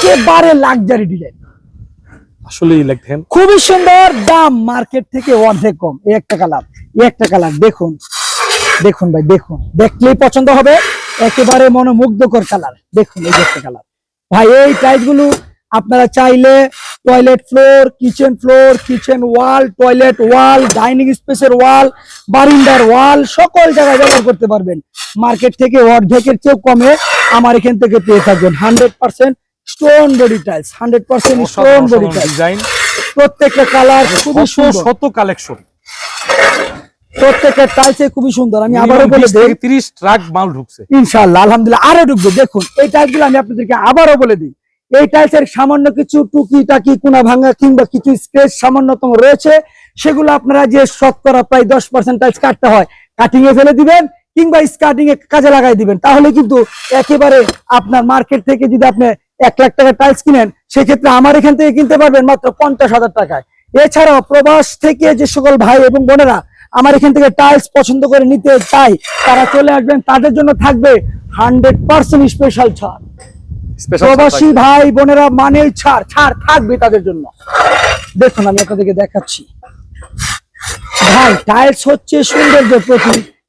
একেবারে luxury design আসলেই দেখেন। খুবই সুন্দর দাম মার্কেট থেকে অর্ধেক কম। এই একটা কালার এই একটা কালার দেখুন। দেখুন ভাই দেখুন। দেখলেই পছন্দ হবে একেবারে মনোমুগ্ধকর কালার দেখুন এই একটা কালার ভাই এই টাইপগুলো আপনারা চাইলে toilet floor kitchen floor kitchen wall toilet wall dining স্পেসের ওয়াল বারিন্দার ওয়াল সকল জায়গায় ব্যবহার করতে পারবেন। মার্কেট থেকে অর্ধেকের চেয়েও কমে আমার এখান থেকে পেয়ে থাকবেন। Hundred percent stone body tiles hundred percent stone body tiles design প্রত্যেকটা কালার খুবই সুন্দর। শত কালেকশন প্রত্যেকটা টাইলসে খুবই সুন্দর। আমি আবারও বলে দিই। তিরিশ ট্রাক মাল ঢুকছে। ইনশাআল্লাহ আলহামদুলিল্লাহ। আরও ঢুকবে। দেখুন এই টাইলসগুলো আমি আপনাদেরকে আবারও বলে দিই। এই টাইলসের সামান্য কিছু টুকি টাকি কোনা ভাঙা কিংবা কিছু স্ক্রেচ সামান্যতম রয়েছে। সেগুলো আপনারা যে শতকরা প্রায় দশ পার্সেন্ট টাইলস কাটতে হয় কাটিং এ ফেলে দিবেন কিংবা স্কার্টিং এ কাজে লাগাই দিবেন। তাহলে কিন্তু একেবারে আপনার মার্কেট থেকে যদি আপনি এক লাখ টাকা টাইলস কিনেন সেক্ষেত্রে আমার এখান থেকে কিনতে পারবেন মাত্র পঞ্চাশ হাজার টাকায়। এছাড়াও প্রবাস থেকে যে সকল ভাই এবং বোনেরা আমার এখান থেকে টাইলস পছন্দ করে নিতে চাই তারা চলে আসবেন। তাদের জন্য থাকবে হান্ড্রেড পার্সেন্ট স্পেশাল ছাড়। প্রবাসী ভাই বোনেরা মানে ছাড় ছাড় থাকবে তাদের জন্য। দেখুন আমি আপনাদেরকে দেখাচ্ছি। ভাই টাইলস হচ্ছে সৌন্দর্যের প্রতীক।